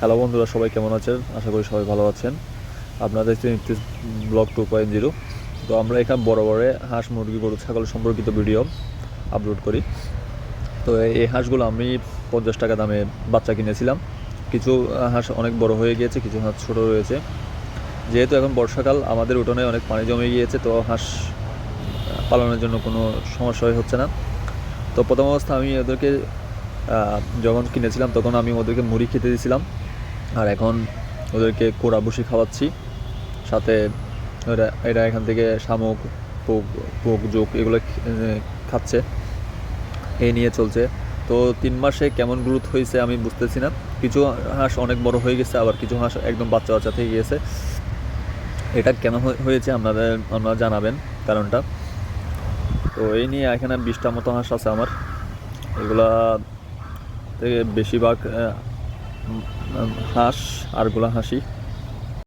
Hello বন্ধুরা, সবাই কেমন আছেন? আশা করি সবাই ভালো আছেন। আপনারা দেখছেন ব্লগ টু পয়েন্ট জিরো। তো আমরা এখানে বড় বড় হাঁস, মুরগি, গরু, ছাগল সম্পর্কিত ভিডিও আপলোড করি। তো এই হাঁসগুলো আমি পঞ্চাশ টাকা দামে বাচ্চা কিনেছিলাম। কিছু হাঁস অনেক বড় হয়ে গিয়েছে, কিছু হাঁস ছোটো রয়েছে। যেহেতু এখন বর্ষাকাল, আমাদের উঠোনে অনেক পানি জমে গিয়েছে, তো হাঁস পালনের জন্য কোনো সমস্যা হচ্ছে না। তো প্রথম অবস্থা আমি ওদেরকে যখন কিনেছিলাম, তখন আমি ওদেরকে মুড়ি খেতে দিয়েছিলাম। আর এখন ওদেরকে কোড়া বসি খাওয়াচ্ছি। সাথে এরা এরা এখান থেকে শামুক পোক পোক জোক এগুলো এ, খাচ্ছে। এই নিয়ে চলছে। তো তিন মাসে কেমন গ্রোথ হয়েছে আমি বুঝতেছি না। কিছু হাঁস অনেক বড় হয়ে গেছে আবার কিছু হাঁস একদম বাচ্চা বাচ্চা থেকে গিয়েছে। এটা কেন হয়ে- হয়েছে আপনাদের আপনারা জানাবেন কারণটা। তো এই নিয়ে এখানে বিশটা মতো হাঁস আছে আমার। এগুলা থেকে বেশিরভাগ আহ, আর গোলা হাঁসি হাসি